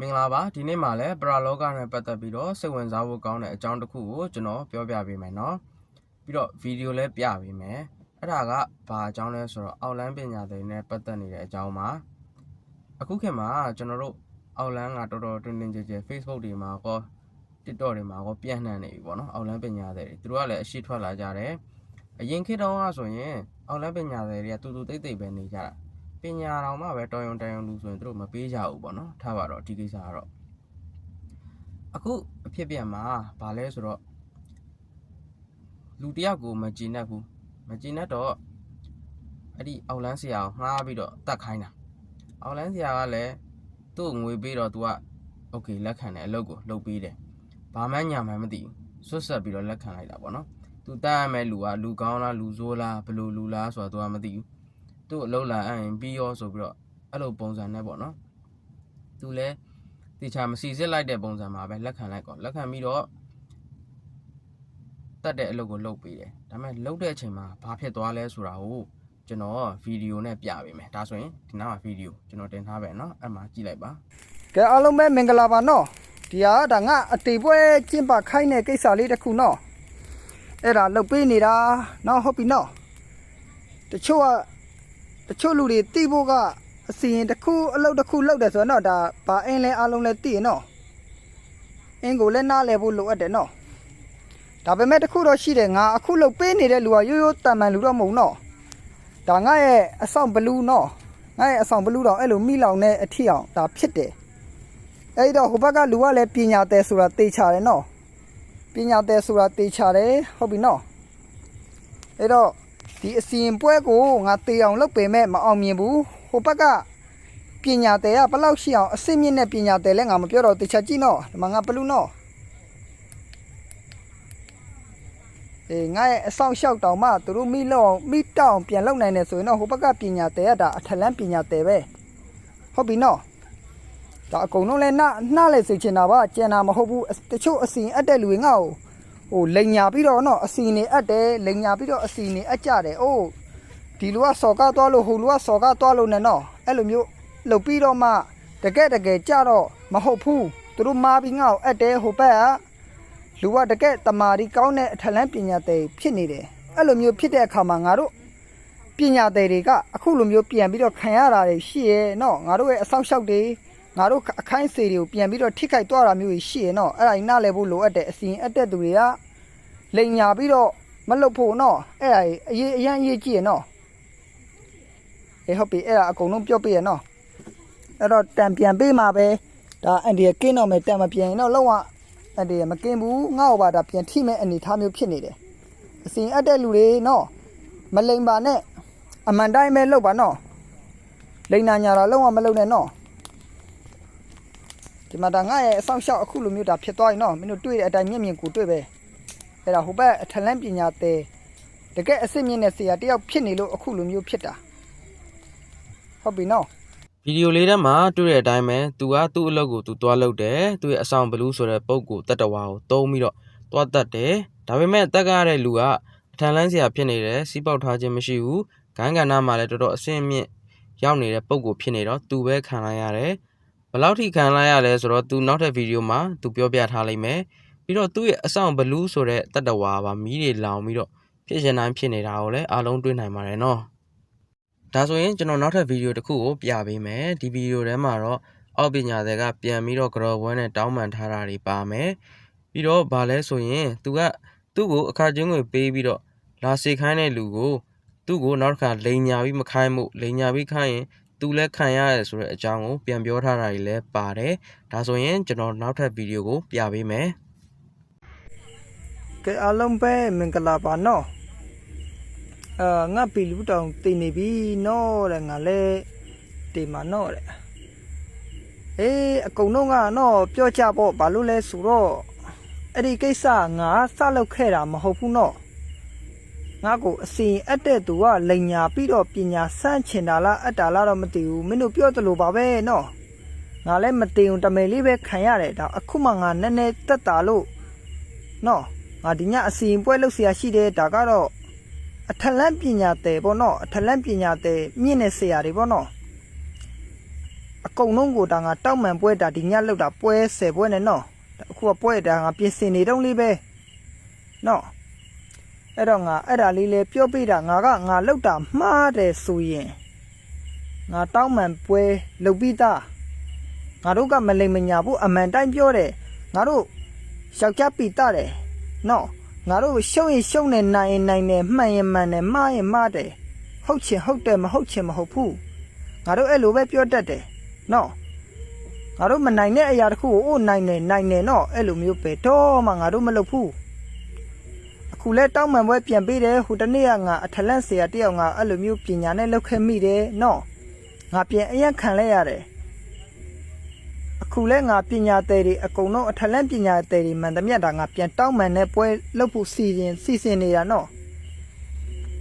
မင်္ဂလာပါဒီနေ့မှာလည်းပရာလောကနဲ့ပတ်သက်ပြီးတော့စိတ်ဝင်စားဖို့ကောင်းတဲ့အကြောင်းတစ်ခုကိုကျွန်တော်ပြောပြပေးမယ်เนาะပြီးတော့ဗီဒီယိုလည်းပြပေးမယ်အဲ့ဒါကဘာအကြောင်းလဲဆိုတော့အောက်လန်းပညာတွေနဲ့ပတ်သက်နေတဲ့အကြောင်းပါအခုခေတ်မှာကျွန်တော်တို့အောက်လန်းကတော်တော်တွင်တွင်ကြဲကြဲ Facebook တွေမှာကော TikTok တွေမှာကောပြန့်နှံ့နေပြီပေါ့နော်အောက်လန်းပညာတွေသူတို့ကလည်းအရှိထွက်လာကြတယ်အရင်ခေတ်တုန်းကဆိုရင်အောက်လန်းပညာတွေကတူတူတိတ်တိတ်ပဲနေကြတာ ပညာတော်မှပဲတော်ရုံတန်ရုံလူဆိုရင်သူတို့မပေးကြဘူးပေါ့နော်ထားပါတော့ဒီကိစ္စကတော့အခုအဖြစ်ပြန်မှာဗာလဲဆိုတော့လူတစ်ယောက်ကိုမကြည်နဲ့ဘူးမကြည်နဲ့တော့အဲ့ဒီအောက်လန်းဆရာကိုငှားပြီးတော့တတ်ခိုင်းတာအောက်လန်းဆရာကလည်းသူ့ကိုငွေပေးတော့ तू ကโอเคလက်ခံတယ်အလုပ်ကိုလုပ်ပေးတယ်ဘာမှညာမှမသိဘူးဆွတ်ဆက်ပြီးတော့လက်ခံလိုက်တာပေါ့နော် तू တတ်ရမယ့်လူကလူကောင်းလားလူဆိုးလားဘယ်လိုလူလားဆိုတော့ तू ကမသိဘူး သူ့အလုပ်လာအရင်ပြီးရောဆိုပြီးတော့အဲ့လိုပုံစံနဲ့ပေါ့နော်သူလည်းတေချာမစီစစ်လိုက်တဲ့ပုံစံမှာပဲလက်ခံလိုက်ကောလက်ခံပြီးတော့တတ်တဲ့အလုပ်ကိုလုပ်ပေးတယ်ဒါပေမဲ့လုပ်တဲ့အချိန်မှာဘာဖြစ်သွားလဲဆိုတာကိုကျွန်တော်ဗီဒီယိုနဲ့ပြပေးမယ်ဒါဆိုရင်ဒီနောက်မှာဗီဒီယိုကျွန်တော်တင်ထားပဲเนาะအဲ့မှာကြည့်လိုက်ပါ ကဲအားလုံးပဲမင်္ဂလာပါနော်ဒီဟာဒါငါအတေပွဲကျင်းပခိုင်းတဲ့ကိစ္စလေးတစ်ခုနော်အဲ့ဒါလုတ်ပေးနေတာနော်ဟုတ်ပြီနော်တချို့က တချို့လူတွေတိဖို့ကအစီရင်တစ်ခုအလုပ်တစ်ခုလုပ်တယ်ဆိုတော့နော်ဒါဘာအင်းလဲအားလုံးလဲသိရနော်အင်းကိုလည်းနားလဲဖို့လိုအပ်တယ်နော်ဒါပေမဲ့တစ်ခုတော့ရှိတယ်ငါအခုလုတ်ပေးနေတဲ့လူကရိုးရိုးတန်မှန်လူတော့မဟုတ်နော်ဒါငါရဲ့အဆောင်ဘလူးနော်ငါရဲ့အဆောင်ဘလူးတော့အဲ့လိုမိလောင်တဲ့အထီအောင်ဒါဖြစ်တယ်အဲ့တော့ဟိုဘက်ကလူကလည်းပညာတယ်ဆိုတာတေချာတယ်နော်ပညာတယ်ဆိုတာတေချာတယ်ဟုတ်ပြီနော်အဲ့တော့ ဒီအစီရင်ပွဲကိုငါတေအောင်လုပ်ပေမဲ့မအောင်မြင်ဘူးဟိုဘက်ကပညာတယ်ကဘယ်လောက်ရှိအောင်အစစ်မြင့်တဲ့ပညာတယ်လဲငါမပြောတော့တေချာကြည့်နော်ဒီမှာငါဘလူးနော်အေးငါရဲ့အဆောင်လျှောက်တောင်မှသူတို့မိလောက်အောင်မိတောင်ပြန်လုပ်နိုင်တယ်ဆိုရင်တော့ဟိုဘက်ကပညာတယ်ကဒါအထက်လန်းပညာတယ်ပဲဟုတ်ပြီနော်ဒါအကုန်လုံးလဲနှနှလဲစေချင်တာပါကျန်တာမဟုတ်ဘူးအတချို့အစီအပ်တဲ့လူတွေငါ့ကို ဟိုလိန်ညာပြီးတော့နော်အစီနေအပ်တယ်လိန်ညာပြီးတော့အစီနေအပ်ကြတယ်အိုးဒီလူကစော်ကားသွားလို့ဟိုလူကစော်ကားသွားလို့နဲ့နော်အဲ့လိုမျိုးလှုပ်ပြီးတော့မှတကယ်တကယ်ကြတော့မဟုတ်ဘူးသူတို့မာပြီးငါ့ကိုအပ်တယ်ဟိုဘက်ကလူကတကယ်တမာဒီကောင်းတဲ့အထက်လန်းပညာသည်ဖြစ်နေတယ်အဲ့လိုမျိုးဖြစ်တဲ့အခါမှာငါတို့ပညာသည်တွေကအခုလိုမျိုးပြန်ပြီးတော့ခံရတာတွေရှိရဲ့နော်ငါတို့ရဲ့အဆောက်အအုံတွေ ငါတို့အခိုင်းစေတွေကိုပြန်ပြီးတော့ထိခိုက်သွားတာမျိုးကြီးရှိရနော်အဲ့ဒါကြီးနားလည်ဖို့လိုအပ်တယ်အစီရင်အပ်တဲ့သူတွေကလိန်ညာပြီးတော့မလုပ်ဖို့နော်အဲ့ဒါကြီးအရေးအရန်အရေးကြီးရနော်အေးဟုတ်ပြီအဲ့ဒါအကုန်လုံးပြောပြရနော်အဲ့တော့တံပြန်ပေးမှာပဲဒါအန်ဒီရကင်းတော့မယ်တံမပြန်ရင်တော့လုံးဝအန်ဒီရမကင်းဘူးငါ့ဟောပါဒါပြန်ထိမဲ့အနေထားမျိုးဖြစ်နေတယ်အစီရင်အပ်တဲ့လူတွေနော်မလိန်ပါနဲ့အမှန်တိုင်းပဲလုပ်ပါနော်လိန်နာညာတော့လုံးဝမလုပ်နဲ့နော် ဒီမှာဒါငါရဲ့အဆောင်ရှောက်အခုလိုမျိုးဒါဖြစ်သွားရင်တော့မင်းတို့တွေ့တဲ့အတိုင်းမျက်မြင်ကိုတွေ့ပဲအဲ့ဒါဟိုဘက်အထက်လန်းပညာတဲ့တကယ်အစ်စ်မြင့်တဲ့ဆရာတယောက်ဖြစ်နေလို့အခုလိုမျိုးဖြစ်တာဟုတ်ပြီနော်ဗီဒီယိုလေးထဲမှာတွေ့တဲ့အတိုင်းပဲသူကသူ့အလုပ်ကိုသူသွားလုပ်တယ်သူရဲ့အဆောင်ဘလူးဆိုတဲ့ပုံကိုတတ္တဝါကိုတုံးပြီးတော့သွားတတ်တယ်ဒါပေမဲ့တက်ကားတဲ့လူကအထန်လန်းစရာဖြစ်နေတယ်စီးပေါက်ထားခြင်းမရှိဘူးဂိုင်းကဏ္ဍမှာလည်းတော်တော်အဆင့်မြင့်ရောက်နေတဲ့ပုံကိုဖြစ်နေတော့သူပဲခံလိုက်ရတယ် ဘယ်လောက်ထိခံလိုက်ရလဲဆိုတော့သူနောက်ထပ်ဗီဒီယိုမှာသူပြောပြထားလိုက်မယ်ပြီးတော့သူ့ရဲ့အဆောင်ဘလူးဆိုတဲ့တတ္တဝါပါမီးတွေလောင်ပြီးတော့ဖြစ်ရှင်တိုင်းဖြစ်နေတာကိုလည်းအားလုံးတွေ့နိုင်ပါတယ်နော်ဒါဆိုရင်ကျွန်တော်နောက်ထပ်ဗီဒီယိုတစ်ခုကိုပြပေးမယ်ဒီဗီဒီယိုထဲမှာတော့အောက်ပညာတွေကပြန်ပြီးတော့ grow 1နဲ့တောင်းပန်ထားတာတွေပါမယ်ပြီးတော့ဗာလဲဆိုရင်သူကသူ့ကိုအခချင်းငွေပေးပြီးတော့လာစေခိုင်းတဲ့လူကိုသူ့ကိုနောက်တစ်ခါလိန်ညာပြီးမခိုင်းမှုလိန်ညာပြီးခိုင်းရင် သူလည်းခံရတယ်ဆိုတဲ့အကြောင်းကိုပြန်ပြောထားတာတွေလည်းပါတယ်ဒါဆိုရင်ကျွန်တော်နောက်ထပ်ဗီဒီယိုကိုပြပေးမယ်ကဲအားလုံးပဲမင်္ဂလာပါနော်အာငါပီလူတောင်တည်နေပြီနော်တဲ့ငါလဲတေမာနော်တဲ့အေးအကုန်လုံးကနော်ပြောကြပေါ့ဘာလို့လဲဆိုတော့အဲ့ဒီကိစ္စငါစလုပ်ခဲ့တာမဟုတ်ဘူးနော် ငါ့ကိုအစီရင်အပ်တဲ့သူကလိန်ညာပြီးတော့ပညာစမ်းချင်တာလားအပ်တာလားတော့မသိဘူးမင်းတို့ပြောသလိုပါပဲနော်ငါလည်းမသိအောင်တမယ်လေးပဲခံရတယ်ဒါအခုမှငါနည်းနည်းတက်တာလို့နော်ငါဒီညအစီရင်ပွဲလုပ်เสียရှိတယ်ဒါကတော့အထက်လန်းပညာတယ်ပေါ့နော်အထက်လန်းပညာတယ်မြင့်တဲ့ဆရာတွေပေါ့နော် အကုန်လုံးကိုဒါငါတောက်မှန်ပွဲတာဒီညလောက်တာပွဲဆယ်ပွဲနဲ့နော်ဒါအခုကပွဲတာငါပြင်ဆင်နေတော့လေးပဲနော် အဲ့တော့ငါအဲ့ဒါလေးလေပြောပြတာငါကငါလောက်တာမှားတယ်ဆိုရင်ငါတောက်မှန်ပွဲလုပ်ပြီးသားငါတို့ကမလိမ်မညာဘူးအမှန်တိုင်းပြောတယ်ငါတို့ယောက်ျားပိတတယ်နော်ငါတို့ရှုံးရင်ရှုံးနေနိုင်ရင်နိုင်တယ်မှန်ရင်မှန်တယ်မှားရင်မှားတယ်ဟုတ်ချင်ဟုတ်တယ်မဟုတ်ချင်မဟုတ်ဘူးငါတို့အဲ့လိုပဲပြောတတ်တယ်နော်ငါတို့မနိုင်တဲ့အရာတစ်ခုကိုအိုးနိုင်တယ်နိုင်တယ်နော်အဲ့လိုမျိုးပဲတော့မှငါတို့မလုပ်ဘူးအ ခုလဲတောင်းမှန်ပွဲပြန်ပေးတယ်ဟိုတနေ့ကငါအထလန့်ဆရာတယောက်ငါအဲ့လိုမျိုးပညာနဲ့လုပ်ခဲ့မိတယ်နော်ငါပြန်အရင်ခံလဲရတယ်အခုလဲငါပညာသည်တွေအကုန်လုံးအထလန့်ပညာသည်တွေမှန်သမျှဒါငါပြန်တောင်းမှန်တဲ့ပွဲလုပ်ဖို့စီစဉ်စီစဉ်နေတာနော်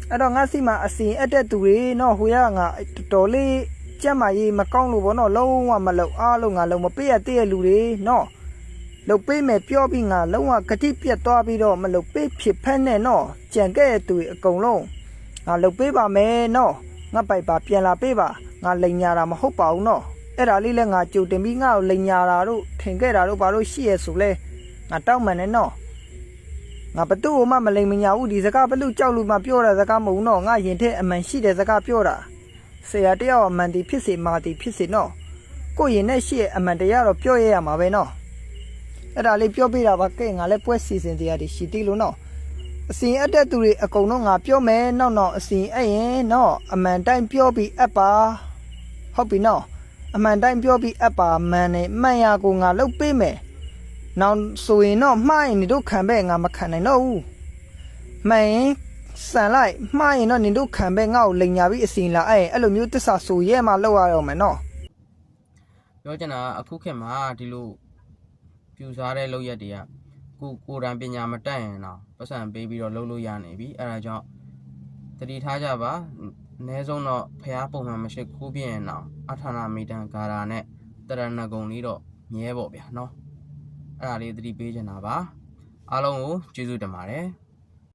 အဲ့တော့ငါစီမှာအစီအပ်တဲ့သူတွေနော်ဟိုရငါတော်တော်လေးကြက်မာရေးမကောင်းလို့ဗောနော်လုံးဝမလုပ်အားလုံးငါလုံးမပေးရတဲ့လူတွေနော် လုပ်ပေးမယ်ပြောပြီးငါလုံးဝဂတိပြတ်သွားပြီးတော့မလုပ်ပေးဖြစ်ဖက်နဲ့နော်ကြံခဲ့တဲ့သူတွေအကုန်လုံးငါလုပ်ပေးပါမယ်နော်ငါပိုက်ပါပြန်လာပေးပါငါလိန်ညာတာမဟုတ်ပါဘူးနော်အဲ့ဒါလေးလဲငါကြိုတင်ပြီးငါ့ကိုလိန်ညာတာတို့ထင်ခဲ့တာတို့ဘာလို့ရှိရဆိုလဲငါတောက်မှန်နဲ့နော်ငါဘသူ့မှမလိမ်မညာဘူးဒီစကားဘလူကြောက်လို့မှပြောတာစကားမဟုတ်တော့ငါရင်ထဲအမှန်ရှိတဲ့စကားပြောတာဆရာတယောက်အမှန်ဒီဖြစ်စေမာဒီဖြစ်စေနော်ကိုယ့်ရင်နဲ့ရှိရဲ့အမှန်တရားတော့ပြောရရမှာပဲနော် အဲ့ဒါလေးပြောပြတာပါကဲငါလည်းပွဲစီစဉ်တရားတွေရှိသေးလို့နော်အစီအပ်တဲ့သူတွေအကုန်လုံးငါပြောမယ်နောက်တော့အစီအဲ့ရင်နော်အမှန်တိုင်းပြောပြီးအပ်ပါဟုတ်ပြီနော်အမှန်တိုင်းပြောပြီးအပ်ပါမှန်နေမှန်ရကိုငါလုပ်ပေးမယ်နောက်ဆိုရင်တော့မှားရင်你တို့ခံပဲငါမခံနိုင်တော့ဘူးမှန်ရင်ဆန်လိုက်မှားရင်တော့你တို့ခံပဲငါ့ကိုလိန်ညာပြီးအစီလာအဲ့အဲ့လိုမျိုးတစ္ဆာဆိုရဲမှလောက်ရအောင်မယ်နော်ပြောချင်တာကအခုခေတ်မှာဒီလို ပြူစားတဲ့လုပ်ရက်တွေကကိုကိုယ်တိုင်ပညာမတတ်ရင်တော့ပတ်စံပေးပြီးတော့လုပ်လို့ရနေပြီအဲဒါကြောင့်တတိထားကြပါအနည်းဆုံးတော့ဖះပုံမှန်မရှိခိုးပြရင်တော့အထာနာမီတန်ဂါရာနဲ့တရဏဂုံလေးတော့မြဲပေါ့ဗျာနော်အဲ့ဒါလေးသတိပေးချင်တာပါအားလုံးကိုကျေးဇူးတင်ပါတယ်